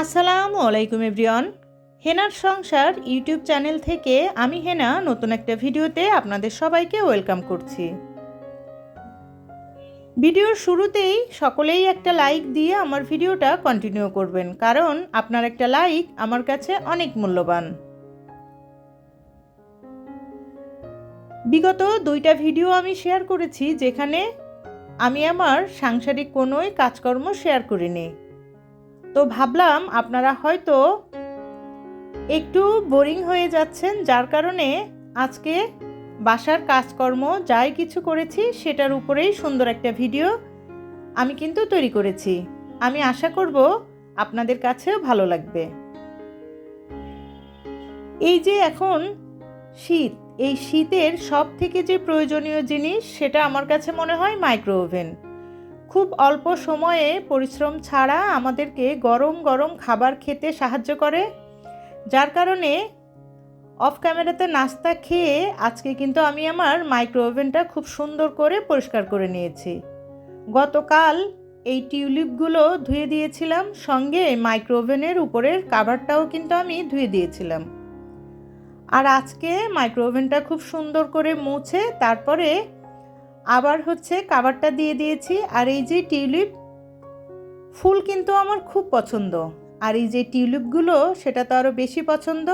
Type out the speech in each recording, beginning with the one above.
আসসালামু আলাইকুম এভরিওয়ান। হেনার সংসার ইউটিউব চ্যানেল থেকে আমি হেনা নতুন একটা ভিডিওতে আপনাদের সবাইকে ওয়েলকাম করছি। ভিডিওর শুরুতেই সকলেই একটা লাইক দিয়ে আমার ভিডিওটা কন্টিনিউ করবেন, কারণ আপনার একটা লাইক আমার কাছে অনেক মূল্যবান। বিগত দুইটা ভিডিও আমি শেয়ার করেছি, যেখানে আমি আমার সাংসারিক কোনোই কাজকর্ম শেয়ার করিনি। তো ভাবলাম আপনারা হয়তো একটু বোরিং হয়ে যাচ্ছেন, যার কারণে আজকে বাসার কাজকর্ম যাই কিছু করেছি সেটার উপরেই সুন্দর একটা ভিডিও আমি কিন্তু তৈরি করেছি। আমি আশা করব আপনাদের কাছেও ভালো লাগবে। এই যে এখন শীত, এই শীতের সব থেকে যে প্রয়োজনীয় জিনিস সেটা আমার কাছে মনে হয় মাইক্রো ওভেন খুব অল্প সময়ে পরিশ্রম ছাড়া আমাদেরকে গরম গরম খাবার খেতে সাহায্য করে, যার কারণে অফ ক্যামেরাতে নাস্তা খেয়ে আজকে কিন্তু আমি আমার মাইক্রো ওভেনটা খুব সুন্দর করে পরিষ্কার করে নিয়েছি। গতকাল এই টিউলিপগুলো ধুয়ে দিয়েছিলাম, সঙ্গে মাইক্রো ওভেনের উপরের কাভারটাও কিন্তু আমি ধুয়ে দিয়েছিলাম। আর আজকে মাইক্রো ওভেনটা খুব সুন্দর করে মুছে, তারপরে আবার হচ্ছে কাভারটা দিয়ে দিয়েছি। আর এই যে টিউলিপ, ফুল কিন্তু আমার খুব পছন্দ। আর এই যে টিউলিপগুলো, সেটা তো আরও বেশি পছন্দ।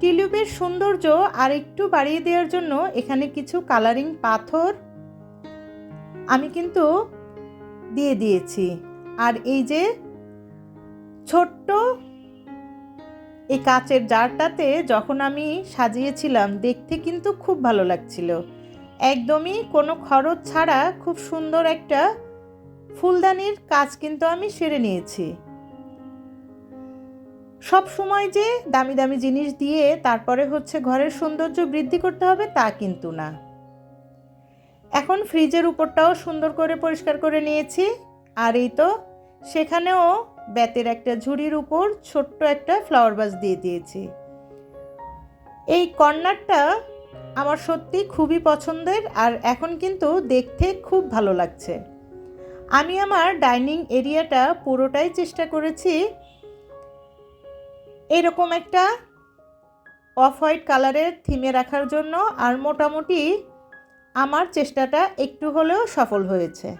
টিউলিপের সৌন্দর্য আর একটু বাড়িয়ে দেওয়ার জন্য এখানে কিছু কালারিং পাথর আমি কিন্তু দিয়ে দিয়েছি। আর এই যে ছোট্ট এই কাচের জারটাতে যখন আমি সাজিয়েছিলাম, দেখতে কিন্তু খুব ভালো লাগছিল। একদমই কোনো খরচ ছাড়া খুব সুন্দর একটা ফুলদানির কাজ কিন্তু আমি সেরে নিয়েছি। সব সময় যে দামি দামি জিনিস দিয়ে তারপরে হচ্ছে ঘরের সৌন্দর্য বৃদ্ধি করতে হবে তা কিন্তু না। এখন ফ্রিজের উপরটাও সুন্দর করে পরিষ্কার করে নিয়েছি। আর এই তো সেখানেও বেতের একটা ঝুড়ির উপর ছোট্ট একটা ফ্লাওয়ার বাস দিয়ে দিয়েছি। এই কর্নারটা আমার সত্যি খুবই পছন্দের আর এখন কিন্তু দেখতে খুব ভালো লাগছে। আমি আমার ডাইনিং এরিয়াটা পুরোটাই চেষ্টা করেছি এরকম একটা অফ হোয়াইট কালারের থিমে রাখার জন্য আর মোটামুটি আমার চেষ্টাটা একটু হলেও সফল হয়েছে।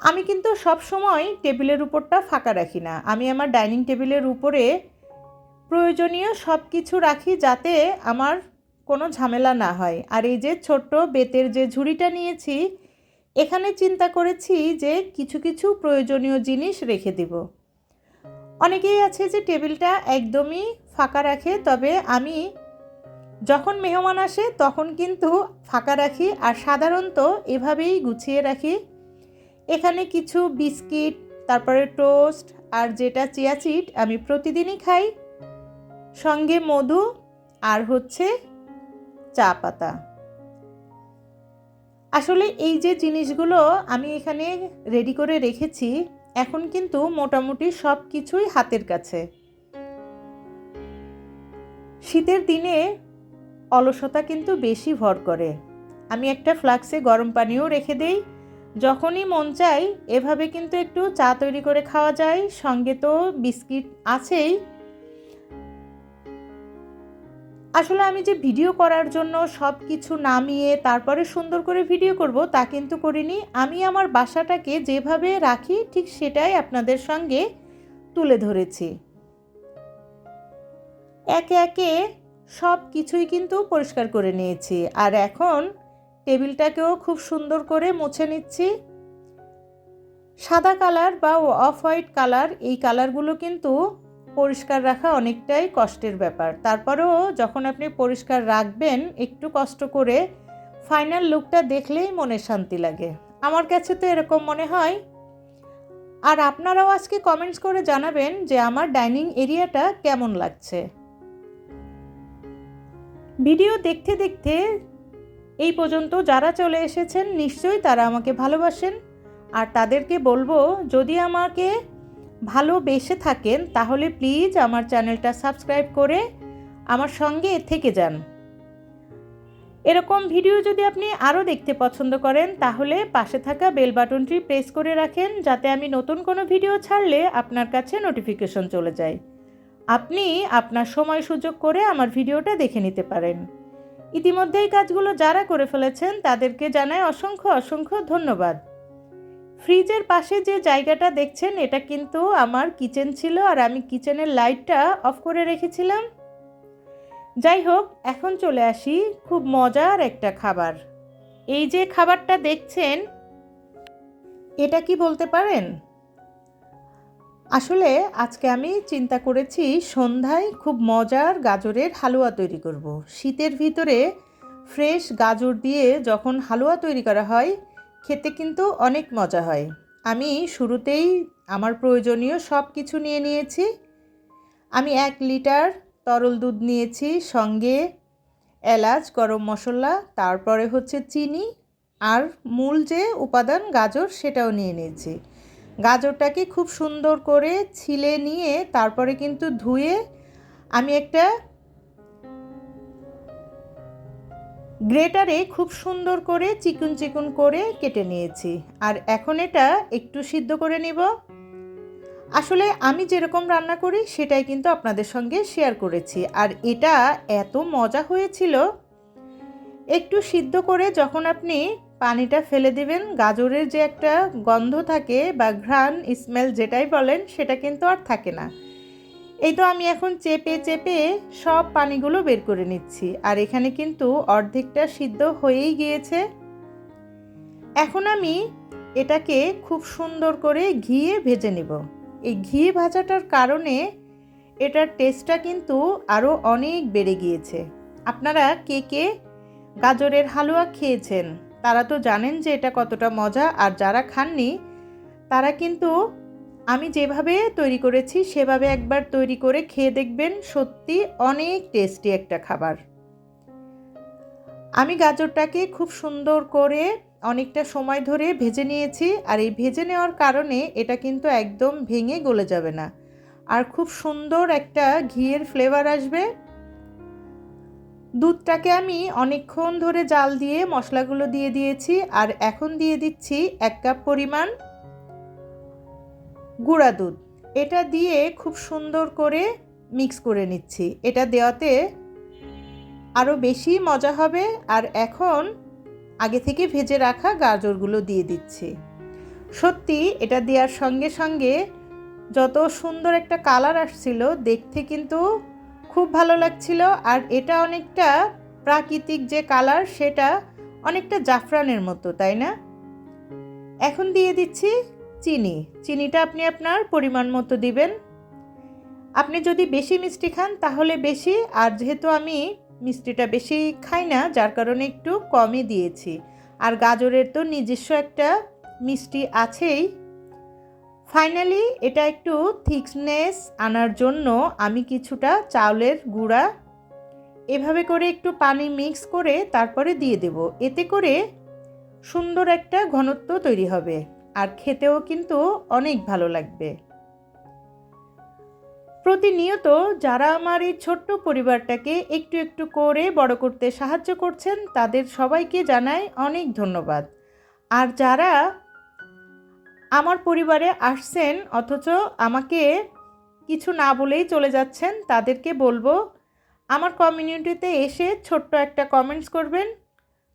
আমি কিন্তু সব সময় টেবিলের উপরটা ফাঁকা রাখি না। আমি আমার ডাইনিং টেবিলের উপরে প্রয়োজনীয় সব কিছু রাখি যাতে আমার কোনো ঝামেলা না হয়। আর এই যে ছোট্ট বেতের যে ঝুড়িটা নিয়েছি, এখানে চিন্তা করেছি যে কিছু কিছু প্রয়োজনীয় জিনিস রেখে দিব। অনেকেই আছে যে টেবিলটা একদমই ফাঁকা রাখে, তবে আমি যখন মেহমান আসে তখন কিন্তু ফাঁকা রাখি আর সাধারণত এভাবেই গুছিয়ে রাখি। এখানে কিছু বিস্কিট, তারপরে টোস্ট আর যেটা চিয়াচিট আমি প্রতিদিনই খাই। সঙ্গে মধু আর হচ্ছে চা পাতা। আসলে এই যে জিনিসগুলো আমি এখানে রেডি করে রেখেছি, এখন কিন্তু মোটামুটি সব কিছুই হাতের কাছে। শীতের দিনে অলসতা কিন্তু বেশি ভর করে। আমি একটা ফ্লাক্সে গরম পানিও রেখে দেই। যখনই মন চাই, এভাবে কিন্তু একটু চা তৈরি করে খাওয়া যায়। সঙ্গে তো বিস্কিট আছেই। আসলে আমি যে ভিডিও করার জন্য সব কিছু নামিয়ে তারপরে সুন্দর করে ভিডিও করব তা কিন্তু করিনি। আমি আমার বাসাটাকে যেভাবে রাখি ঠিক সেটাই আপনাদের সঙ্গে তুলে ধরেছি। একে একে সব কিছুই কিন্তু পরিষ্কার করে নিয়েছি। আর এখন টেবিলটাকেও খুব সুন্দর করে মুছে নিচ্ছি। সাদা কালার বা অফ হোয়াইট কালার এই কালারগুলো কিন্তু পরিষ্কার রাখা অনেকটাই কষ্টের ব্যাপার। তারপরেও যখন আপনি পরিষ্কার রাখবেন, একটু কষ্ট করে ফাইনাল লুকটা দেখলেই মনে শান্তি লাগে। আমার কাছে তো এরকম মনে হয়। আর আপনারাও আজকে কমেন্টস করে জানাবেন যে আমার ডাইনিং এরিয়াটা কেমন লাগছে। ভিডিও দেখতে দেখতে এই পর্যন্ত যারা চলে এসেছেন, নিশ্চয়ই তারা আমাকে ভালোবাসেন। আর তাদেরকে বলব, যদি আমাকে ভালোবেসে থাকেন, তাহলে প্লিজ আমার চ্যানেলটা সাবস্ক্রাইব করে আমার সঙ্গে থেকে যান। এরকম ভিডিও যদি আপনি আরও দেখতে পছন্দ করেন, তাহলে পাশে থাকা বেল বাটনটি প্রেস করে রাখেন, যাতে আমি নতুন কোনো ভিডিও ছাড়লে আপনার কাছে নোটিফিকেশন চলে যায়। আপনি আপনার সময় সুযোগ করে আমার ভিডিওটা দেখে নিতে পারেন। ইতিমধ্যেই কাজগুলো যারা করে ফেলেছেন, তাদেরকে জানাই অসংখ্য অসংখ্য ধন্যবাদ। ফ্রিজের পাশে যে জায়গাটা দেখছেন, এটা কিন্তু আমার কিচেন ছিল আর আমি কিচেনের লাইটটা অফ করে রেখেছিলাম। যাই হোক, এখন চলে আসি খুব মজার একটা খাবার। এই যে খাবারটা দেখছেন, এটা কি বলতে পারেন? আসলে আজকে আমি চিন্তা করেছি সন্ধ্যায় খুব মজার গাজরের হালুয়া তৈরি করব। শীতের ভিতরে ফ্রেশ গাজর দিয়ে যখন হালুয়া তৈরি করা হয় খেতে কিন্তু অনেক মজা হয়। আমি শুরুতেই আমার প্রয়োজনীয় সব কিছু নিয়ে নিয়েছি। আমি এক লিটার তরল দুধ নিয়েছি, সঙ্গে এলাচ, গরম মশলা, তারপরে হচ্ছে চিনি আর মূল যে উপাদান গাজর সেটাও নিয়ে নিয়েছি। গাজরটাকে খুব সুন্দর করে ছিলে নিয়ে তারপরে কিন্তু ধুয়ে আমি একটা গ্রেটারে খুব সুন্দর করে চিকুন চিকুন করে কেটে নিয়েছি। আর এখন এটা একটু সিদ্ধ করে নিব। আসলে আমি যেরকম রান্না করি, সেটাই কিন্তু আপনাদের সঙ্গে শেয়ার করেছি। আর এটা এত মজা হয়েছিল। একটু সিদ্ধ করে যখন আপনি পানিটা ফেলে দিবেন, গাজরের যে একটা গন্ধ থাকে বা ঘ্রাণ, স্মেল যেটাই বলেন, সেটা কিন্তু আর থাকে না। এই তো আমি এখন চেপে চেপে সব পানিগুলো বের করে নিচ্ছি। আর এখানে কিন্তু অর্ধেকটা সিদ্ধ হয়েই গিয়েছে। এখন আমি এটাকে খুব সুন্দর করে ঘিয়ে ভেজে নেব। এই ঘি ভাজাটার কারণে এটার টেস্টটা কিন্তু আরও অনেক বেড়ে গিয়েছে। আপনারা কে কে গাজরের হালুয়া খেয়েছেন, তারা তো জানেন যে এটা কতটা মজা। আর যারা খাননি, তারা কিন্তু আমি যেভাবে তৈরি করেছি, সেভাবে একবার তৈরি করে খেয়ে দেখবেন সত্যি অনেক টেস্টি একটা খাবার। আমি গাজরটাকে খুব সুন্দর করে অনেকটা সময় ধরে ভেজে নিয়েছি আর এই ভেজে নেওয়ার কারণে এটা কিন্তু একদম ভেঙে গলে যাবে না। আর খুব সুন্দর একটা ঘিয়ের ফ্লেভার আসবে। দুধটাকে আমি অনেকক্ষণ ধরে জাল দিয়ে মশলাগুলো দিয়ে দিয়েছি আর এখন দিয়ে দিচ্ছি এক কাপ পরিমাণ গুঁড়া দুধ। এটা দিয়ে খুব সুন্দর করে মিক্স করে নিচ্ছি। এটা দেওয়াতে আরও বেশি মজা হবে। আর এখন আগে থেকে ভেজে রাখা গাজরগুলো দিয়ে দিচ্ছি। সত্যি এটা দেওয়ার সঙ্গে সঙ্গে যত সুন্দর একটা কালার আসছিল, দেখতে কিন্তু খুব ভালো লাগছিল। আর এটা অনেকটা প্রাকৃতিক যে কালার, সেটা অনেকটা জাফরানের মতো, তাই না? এখন দিয়ে দিচ্ছি চিনি, চিনিটা আপনি আপনার পরিমাণ মতো দিবেন। আপনি যদি বেশি মিষ্টি খান তাহলে বেশি, আর যেহেতু আমি মিষ্টিটা বেশি খাই না, যার কারণে একটু কমই দিয়েছি। আর গাজরের তো নিজস্ব একটা মিষ্টি আছেই। ফাইনালি এটা একটু থিকনেস আনার জন্য আমি কিছুটা চাউলের গুঁড়া এভাবে করে একটু পানি মিক্স করে তারপরে দিয়ে দেব। এতে করে সুন্দর একটা ঘনত্ব তৈরি হবে। আর খেতেও কিন্তু অনেক ভালো লাগবে। প্রতিনিয়ত যারা আমার এই ছোট্ট পরিবারটাকে একটু একটু করে বড় করতে সাহায্য করছেন, তাদের সবাইকে জানাই অনেক ধন্যবাদ। আর যারা আমার পরিবারে আসছেন, অথচ আমাকে কিছু না বলেই চলে যাচ্ছেন, তাদেরকে বলব, আমার কমিউনিটিতে এসে ছোট্ট একটা কমেন্টস করবেন।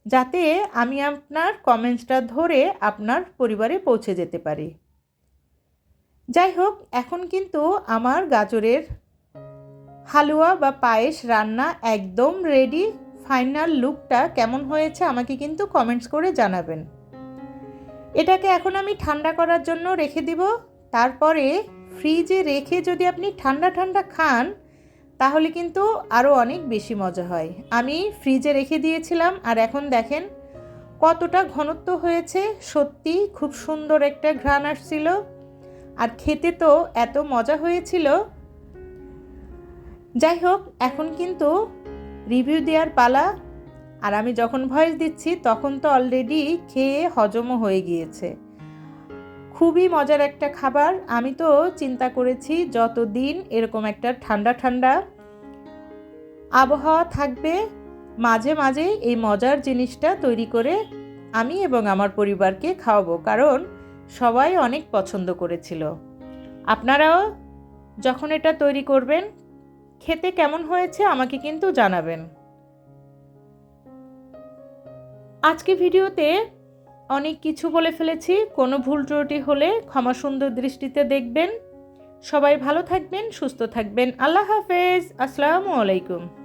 যাতে আমি আপনার কমেন্টসটা ধরে আপনার পরিবারে পৌঁছে যেতে পারি। যাই হোক, এখন কিন্তু আমার গাজরের হালুয়া বা পায়েস রান্না একদম রেডি ফাইনাল লুকটা কেমন হয়েছে আমাকে কিন্তু কমেন্টস করে জানাবেন। এটাকে এখন আমি ঠান্ডা করার জন্য রেখে দিব। তারপরে ফ্রিজে রেখে যদি আপনি ঠান্ডা ঠান্ডা খান তাহলে কিন্তু আরও অনেক বেশি মজা হয়। আমি ফ্রিজে রেখে দিয়েছিলাম আর এখন দেখেন কতটা ঘনত্ব হয়েছে। সত্যি খুব সুন্দর একটা ঘ্রাণ আসছিল। আর খেতে তো এত মজা হয়েছিল। যাই হোক, এখন কিন্তু রিভিউ দেওয়ার পালা। আর আমি যখন ভয়েস দিচ্ছি, তখন তো অলরেডি খেয়ে হজমও হয়ে গিয়েছে। খুবই মজার একটা খাবার। আমি তো চিন্তা করেছি যতদিন এরকম একটা ঠান্ডা ঠান্ডা আবহাওয়া থাকবে মাঝে মাঝে এই মজার জিনিসটা তৈরি করে আমি এবং আমার পরিবারকে খাওয়াবো, কারণ সবাই অনেক পছন্দ করেছিল। আপনারাও যখন এটা তৈরি করবেন, খেতে কেমন হয়েছে আমাকে কিন্তু জানাবেন। আজকে ভিডিওতে অনেক কিছু বলে ফেলেছি, কোনো ভুল ত্রুটি হলে ক্ষমা সুন্দর দৃষ্টিতে দেখবেন। সবাই ভালো থাকবেন, সুস্থ থাকবেন। আল্লাহ হাফেজ, আসসালামু আলাইকুম।